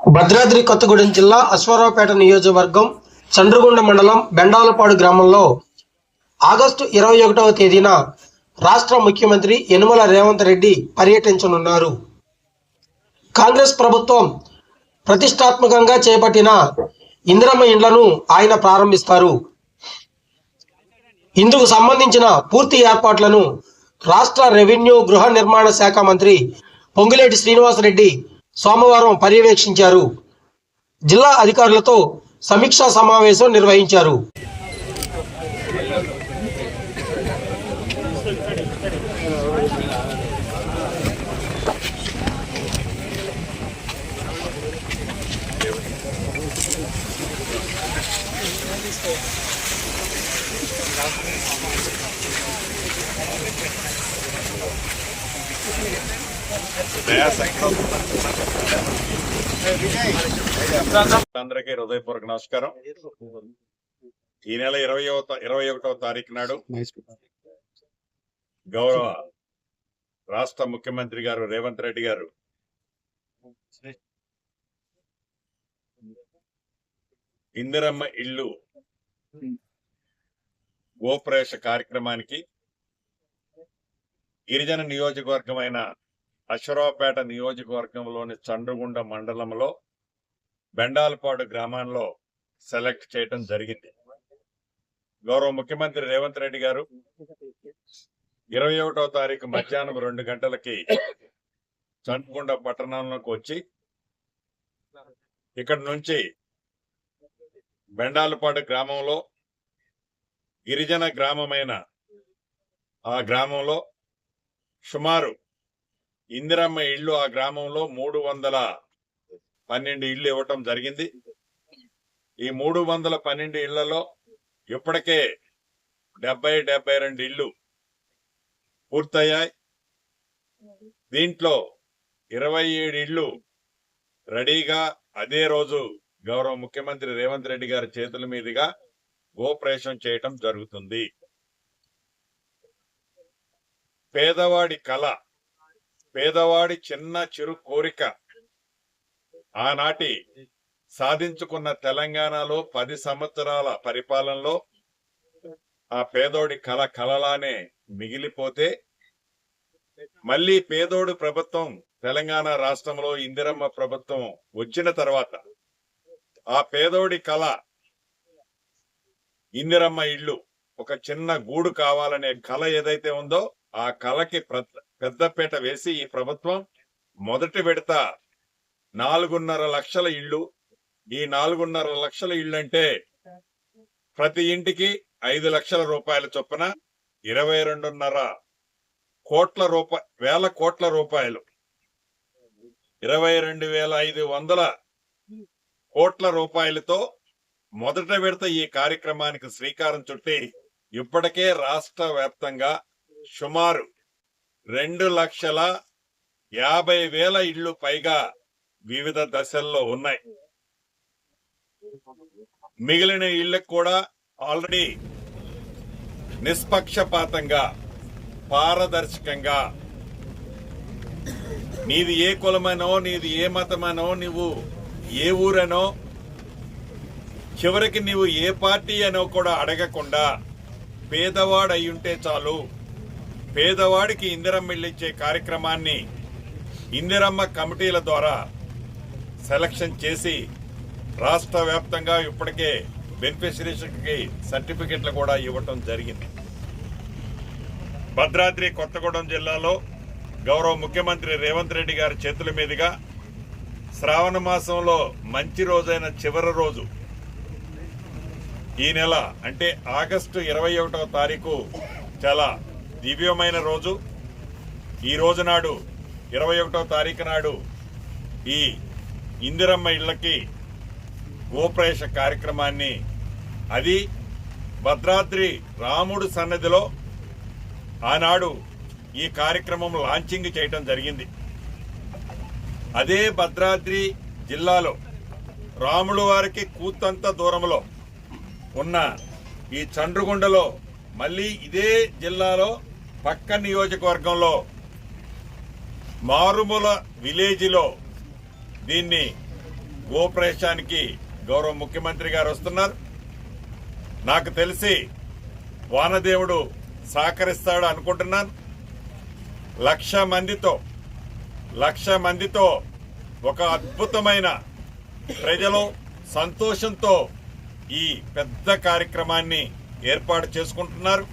భద్రాద్రి కొత్తగూడెం జిల్లా అశ్వారావుపేట నియోజకవర్గం చండ్రగుండ మండలం బెండాలపాడు గ్రామంలో ఆగస్టు ఇరవై ఒకటవ తేదీన రాష్ట్ర ముఖ్యమంత్రి యనుమల రేవంత్ రెడ్డి పర్యటించనున్నారు. కాంగ్రెస్ ప్రభుత్వం ప్రతిష్టాత్మకంగా చేపట్టిన ఇందిరమ్మ ఇండ్లను ఆయన ప్రారంభిస్తారు. ఇందుకు సంబంధించిన పూర్తి ఏర్పాట్లను రాష్ట్ర రెవెన్యూ గృహ నిర్మాణ శాఖ మంత్రి పొంగులేటి శ్రీనివాసరెడ్డి సోమవారం పర్యవేక్షించారు. జిల్లా అధికారులతో సమీక్షా సమావేశం నిర్వహించారు. అందరికీ హృదయపూర్వక నమస్కారం. ఈ నెల ఇరవై ఇరవై ఒకటవ తారీఖు నాడు గౌరవ రాష్ట్ర ముఖ్యమంత్రి గారు రేవంత్ రెడ్డి గారు ఇందిరమ్మ ఇల్లు గోప్రవేశ కార్యక్రమానికి గిరిజన నియోజకవర్గమైన అశ్వరావుపేట నియోజకవర్గంలోని చండ్రగుండ మండలంలో బెండాలపాడు గ్రామంలో సెలెక్ట్ చేయడం జరిగింది. గౌరవ ముఖ్యమంత్రి రేవంత్ రెడ్డి గారు ఇరవై ఒకటో తారీఖు మధ్యాహ్నం రెండు గంటలకి చండ్రగుండ పట్టణంలోకి వచ్చి ఇక్కడ నుంచి బెండాలపాడు గ్రామంలో గిరిజన గ్రామమైన ఆ గ్రామంలో సుమారు ఇందిరమ్మ ఇళ్ళు ఆ గ్రామంలో మూడు వందల పన్నెండు ఇళ్ళు ఇవ్వటం జరిగింది. ఈ మూడు వందల పన్నెండు ఇళ్ళలో ఇప్పటికే డెబ్బై డెబ్బై రెండు ఇళ్ళు పూర్తయ్యాయి. దీంట్లో ఇరవై ఏడు ఇళ్ళు రెడీగా అదే రోజు గౌరవ ముఖ్యమంత్రి రేవంత్ రెడ్డి గారి చేతుల మీదుగా గోప్రవేశం చేయటం జరుగుతుంది. పేదవాడి కళ పేదవాడి చిన్న చిరు కోరిక. ఆనాటి సాధించుకున్న తెలంగాణలో పది సంవత్సరాల పరిపాలనలో ఆ పేదోడి కళ కలలానే మిగిలిపోతే మళ్ళీ పేదోడు ప్రభుత్వం తెలంగాణ రాష్ట్రంలో ఇందిరమ్మ ప్రభుత్వం వచ్చిన తర్వాత ఆ పేదోడి కళ ఇందిరమ్మ ఇల్లు ఒక చిన్న గూడు కావాలనే కళ ఏదైతే ఉందో ఆ కళకి ప్ర- పెద్దపేట వేసి ఈ ప్రభుత్వం మొదటి విడత నాలుగున్నర లక్షల ఇళ్ళు. ఈ నాలుగున్నర లక్షల ఇళ్ళు అంటే ప్రతి ఇంటికి ఐదు లక్షల రూపాయల చొప్పున ఇరవై రెండున్నర కోట్ల రూపాయ వేల కోట్ల రూపాయలు. ఇరవై రెండు వేల ఐదు వందల కోట్ల రూపాయలతో మొదట విడత ఈ కార్యక్రమానికి శ్రీకారం చుట్టి ఇప్పటికే రాష్ట్ర వ్యాప్తంగా సుమారు రెండు లక్షల యాభై వేల ఇళ్ళు పైగా వివిధ దశల్లో ఉన్నాయి. మిగిలిన ఇళ్ళకు కూడా ఆల్రెడీ నిష్పక్షపాతంగా పారదర్శకంగా నీది ఏ కులమనో నీది ఏ మతమనో నువ్వు ఏ ఊరనో చివరికి నీవు ఏ పార్టీ అనో కూడా అడగకుండా పేదవాడయ్యుంటే చాలు. పేదవాడికి ఇందిరమ్మ ఇల్లు ఇచ్చే కార్యక్రమాన్ని ఇందిరమ్మ కమిటీల ద్వారా సెలక్షన్ చేసి రాష్ట్ర వ్యాప్తంగా ఇప్పటికే బెనిఫిషరీస్కి సర్టిఫికెట్లు కూడా ఇవ్వటం జరిగింది. భద్రాద్రి కొత్తగూడెం జిల్లాలో గౌరవ ముఖ్యమంత్రి రేవంత్ రెడ్డి గారి చేతుల మీదుగా శ్రావణ మాసంలో మంచి రోజైన చివరి రోజు. ఈ నెల అంటే ఆగస్టు ఇరవై ఒకటవ తారీఖు చాలా దివ్యమైన రోజు. ఈ రోజు నాడు ఇరవై ఒకటో తారీఖు నాడు ఈ ఇందిరమ్మ ఇళ్ళకి గోప్రవేశ కార్యక్రమాన్ని అది భద్రాద్రి రాముడు సన్నదిలో ఆనాడు ఈ కార్యక్రమం లాంచింగ్ చేయటం జరిగింది. అదే భద్రాద్రి జిల్లాలో రాముడు వారికి కూతంత దూరంలో ఉన్న ఈ చండ్రుగుండలో మళ్ళీ ఇదే జిల్లాలో పక్క నియోజకవర్గంలో మారుమూల విలేజ్లో దీన్ని గోప్రవేశానికి గౌరవ ముఖ్యమంత్రి గారు వస్తున్నారు. నాకు తెలిసి వానదేవుడు సహకరిస్తాడు అనుకుంటున్నాను. లక్ష మందితో లక్ష మందితో ఒక అద్భుతమైన ప్రజలు సంతోషంతో ఈ పెద్ద కార్యక్రమాన్ని ఏర్పాటు చేసుకుంటున్నారు.